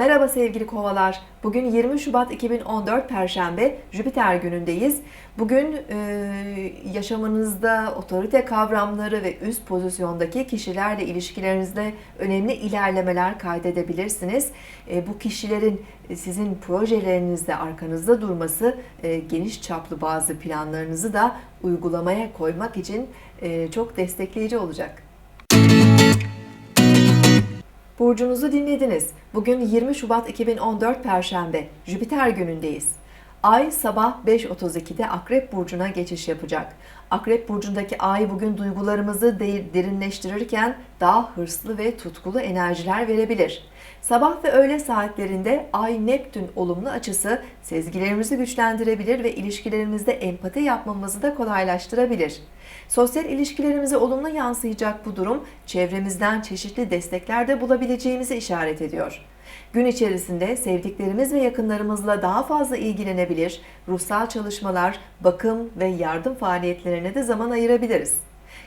Merhaba sevgili kovalar. Bugün 20 Şubat 2014 Perşembe Jüpiter günündeyiz. Bugün e, yaşamınızda otorite kavramları ve üst pozisyondaki kişilerle ilişkilerinizde önemli ilerlemeler kaydedebilirsiniz. E, bu kişilerin e, sizin projelerinizde arkanızda durması e, geniş çaplı bazı planlarınızı da uygulamaya koymak için e, çok destekleyici olacak. Burcunuzu dinlediniz. Bugün 20 Şubat 2014 Perşembe, Jüpiter günündeyiz. Ay sabah 5.32'de Akrep Burcu'na geçiş yapacak. Akrep Burcu'ndaki ay bugün duygularımızı de- derinleştirirken daha hırslı ve tutkulu enerjiler verebilir. Sabah ve öğle saatlerinde Ay Neptün olumlu açısı sezgilerimizi güçlendirebilir ve ilişkilerimizde empati yapmamızı da kolaylaştırabilir. Sosyal ilişkilerimize olumlu yansıyacak bu durum çevremizden çeşitli destekler de bulabileceğimizi işaret ediyor. Gün içerisinde sevdiklerimiz ve yakınlarımızla daha fazla ilgilenebilir, ruhsal çalışmalar, bakım ve yardım faaliyetlerine de zaman ayırabiliriz.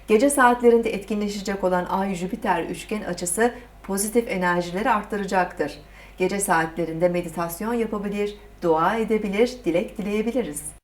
Gece saatlerinde etkinleşecek olan Ay-Jüpiter üçgen açısı pozitif enerjileri arttıracaktır. Gece saatlerinde meditasyon yapabilir, dua edebilir, dilek dileyebiliriz.